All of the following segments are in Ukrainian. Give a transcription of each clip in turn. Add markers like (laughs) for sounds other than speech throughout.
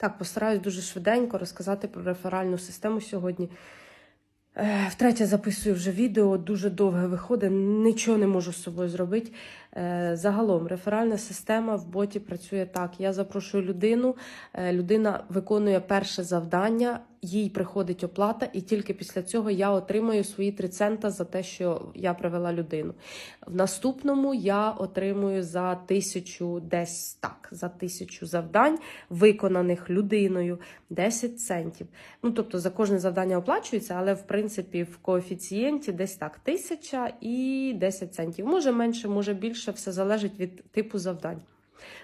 Так, постараюсь дуже швиденько розказати про реферальну систему сьогодні. Е, Втретє записую вже відео, дуже довге виходить, нічого не можу з собою зробити. Е, Загалом, реферальна система в боті працює так. Я запрошую людину, е, людина виконує перше завдання, їй приходить оплата, і тільки після цього я отримую свої 3 цента за те, що я привела людину. В наступному я отримую за тисячу десь так, за тисячу завдань, виконаних людиною, 10 центів. Ну, тобто за кожне завдання оплачується, але в принципі в коефіцієнті десь так тисяча і 10 центів. Може менше, може більше, все залежить від типу завдань.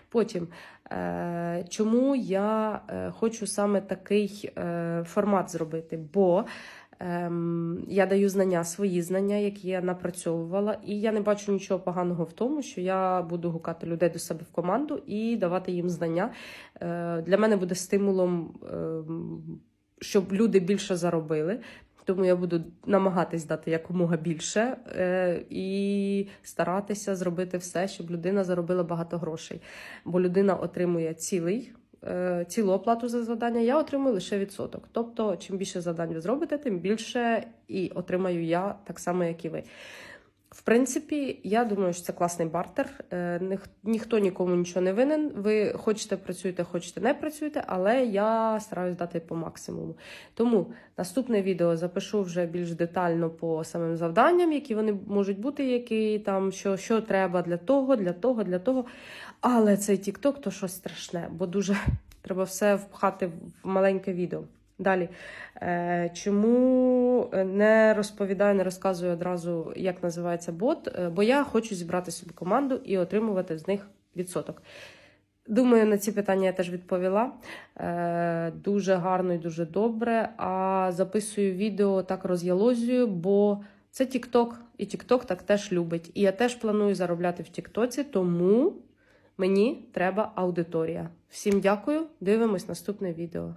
Потім, е, чому я е, хочу саме такий е, формат зробити? Бо ем, я даю знання, свої знання, які я напрацьовувала, і я не бачу нічого поганого в тому, що я буду гукати людей до себе в команду і давати їм знання. Для мене буде стимулом, ем, щоб люди більше заробили. Тому я буду намагатись дати якомога більше е, і старатися зробити все, щоб людина заробила багато грошей. Бо людина отримує цілий, е, цілу оплату за завдання, я отримую лише відсоток. Тобто, чим більше завдань ви зробите, тим більше і отримаю я так само, як і ви. В принципі, я думаю, що це класний бартер. Е, ніх- Ніхто нікому нічого не винен. Ви хочете працюєте, хочете не працюєте, але я стараюсь дати по максимуму. Тому наступне відео запишу вже більш детально по самим завданням, які вони можуть бути, які там що, що треба для того, для того, для того. Але цей TikTok то щось страшне, бо дуже (laughs) треба все впхати в маленьке відео. Далі, е, чому не розповідаю, не розказую одразу, як називається бот, Е, бо я хочу зібрати собі команду і отримувати з них відсоток. Думаю, на ці питання я теж відповіла. Е, дуже гарно і дуже добре. А записую відео так роз'ялозюю, бо це TikTok, і TikTok так теж любить. І я теж планую заробляти в TikTok, тому мені треба аудиторія. Всім дякую. Дивимось наступне відео.